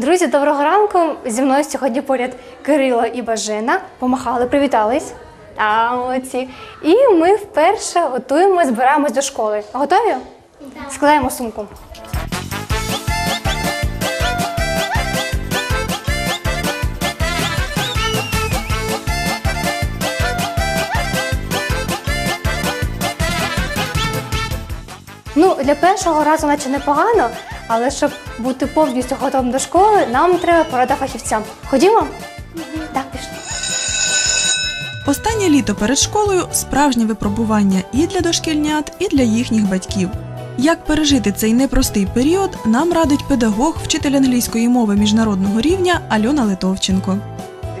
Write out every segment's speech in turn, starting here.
Друзі, доброго ранку. Зі мною сьогодні поряд Кирило і Бажена. Помахали, привітались. А, молодці. І ми вперше готуємо, збираємось до школи. Готові? Так. Складаємо сумку. Ну, для першого разу наче непогано, але щоб бути повністю готовим до школи, нам треба порада фахівцям. Ходімо? Так, пішли. Останнє літо перед школою справжнє випробування і для дошкільнят, і для їхніх батьків. Як пережити цей непростий період, нам радить педагог, вчитель англійської мови міжнародного рівня Альона Литовченко.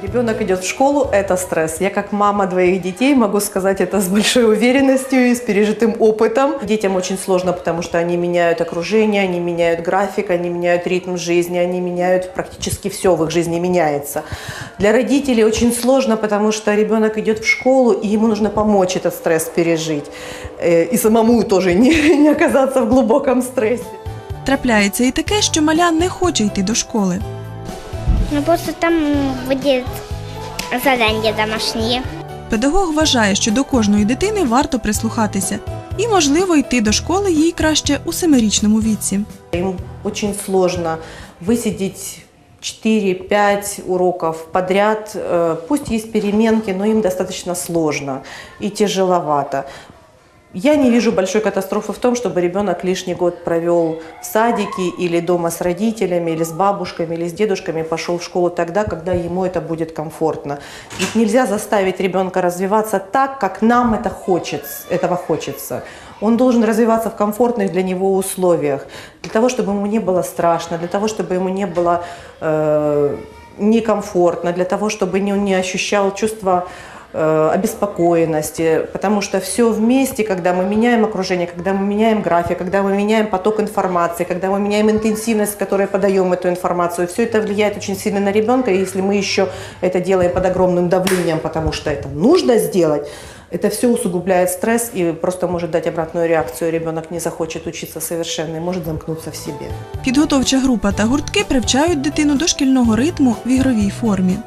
Ребенок идет в школу, это стресс. Я как мама двоих детей могу сказать это с большой уверенностью и с пережитым опытом. Детям очень сложно, потому что они меняют окружение, они меняют график, они меняют ритм жизни, они меняют практически все в их жизни меняется. Для родителей очень сложно, потому что ребенок идет в школу, и ему нужно помочь этот стресс пережить. Э, И самому тоже не, не оказаться в глубоком стрессе. Трапляється і таке, що маля не хоче йти до школи. Ну просто там будет задание домашнее. Педагог вважає, що до кожної дитини варто прислухатися, і, можливо, йти до школи їй краще у семирічному віці. Им очень сложно высидеть 4-5 уроков подряд. Э, Пусть есть переменки, но им достаточно сложно и тяжеловато. Я не вижу большой катастрофы в том, чтобы ребенок лишний год провел в садике или дома с родителями, или с бабушками, или с дедушками, пошел в школу тогда, когда ему это будет комфортно. Ведь нельзя заставить ребенка развиваться так, как нам это хочется, этого хочется. Он должен развиваться в комфортных для него условиях, для того, чтобы ему не было страшно, для того, чтобы ему не было э, некомфортно, для того, чтобы он не ощущал чувство обеспокоенности, потому что все вместе, когда мы меняем окружение, когда мы меняем график, когда мы меняем поток информации, когда мы меняем интенсивность, с которой подаем эту информацию, все это влияет очень сильно на ребенка, и если мы еще это делаем под огромным давлением, потому что это нужно сделать, это все усугубляет стресс и просто может дать обратную реакцию. Ребенок не захочет учиться совершенно и может замкнуться в себе. Підготовча група та гуртки привчають дитину до шкільного ритму в ігровій формі.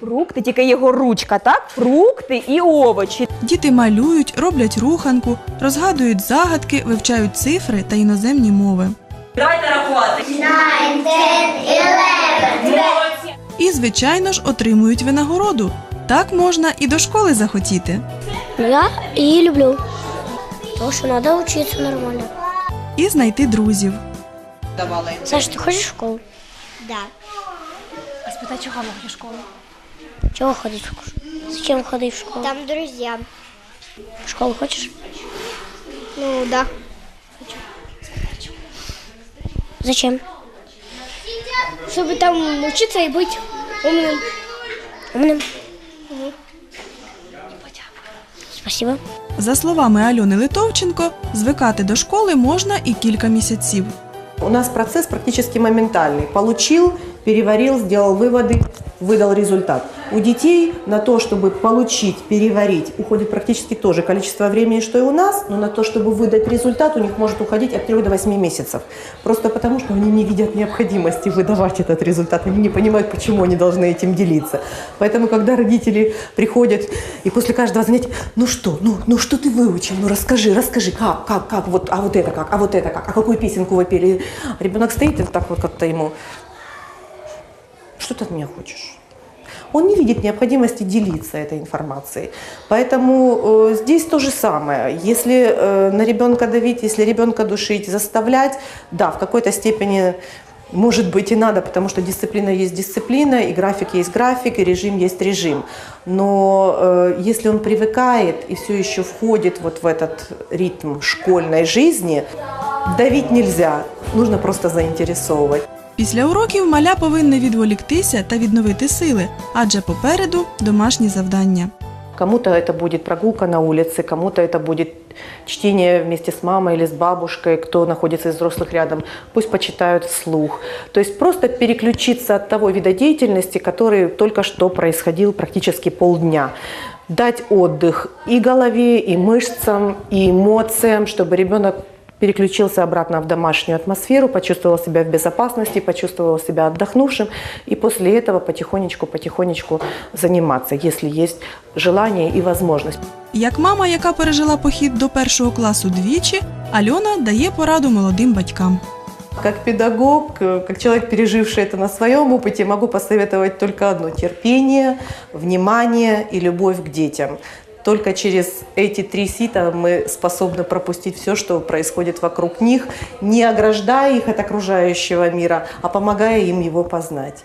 Фрукти, тільки його ручка, так? Фрукти і овочі. Діти малюють, роблять руханку, розгадують загадки, вивчають цифри та іноземні мови. Давайте рахувати. І, звичайно ж, отримують винагороду. Так можна і до школи захотіти. Я и люблю. Потому что надо учиться нормально. І знайти друзів. Саша, ты ходишь в школу? Да. А спитай, чого не хочеш в школу? Чего ходить в школу? Зачем ходить в школу? Там друзья. В школу хочешь? Ну, да. Зачем? Чтобы там учиться и быть умным. Умным? Спасибо. За словами Альони Литовченко, звикати до школи можна і кілька місяців. У нас процесс практически моментальный. Получил, переварил, сделал выводы, выдал результат. У детей на то, чтобы получить, переварить, уходит практически то же количество времени, что и у нас, но на то, чтобы выдать результат, у них может уходить от 3 до 8 месяцев. Просто потому, что они не видят необходимости выдавать этот результат, они не понимают, почему они должны этим делиться. Поэтому, когда родители приходят и после каждого занятия, ну что, ну, ну что ты выучил, ну расскажи, расскажи, как, как, как, вот, а вот это как, а вот это как, а какую песенку вы пели. Ребенок стоит и так вот как-то ему, что ты от меня хочешь? Он не видит необходимости делиться этой информацией. Поэтому э, здесь то же самое. Если э, на ребенка давить, если ребенка душить, заставлять, да, в какой-то степени может быть и надо, потому что дисциплина есть дисциплина, и график есть график, и режим есть режим. Но э, если он привыкает и все еще входит вот в этот ритм школьной жизни, давить нельзя, нужно просто заинтересовывать. Після уроків маля повинна відволіктися та відновити сили, адже попереду домашні завдання. Кому-то это будет прогулка на улице, кому-то это будет чтение вместе с мамой или с бабушкой, кто находится из взрослых рядом, пусть почитают вслух. То есть просто переключиться от того вида деятельности, который только что происходил практически полдня. Дать отдых и голове, и мышцам, и эмоциям, чтобы ребенок переключился обратно в домашнюю атмосферу, почувствовал себя в безопасности, почувствовал себя отдохнувшим, и после этого потихонечку-потихонечку заниматься, если есть желание и возможность. Як мама, яка пережила похід до першого класу двічі, Альона дає пораду молодим батькам. Как педагог, э, как человек, переживший это на своем опыте, могу посоветовать только одно – терпение, внимание и любовь к детям. Только через эти три сита мы способны пропустить все, что происходит вокруг них, не ограждая их от окружающего мира, а помогая им его познать.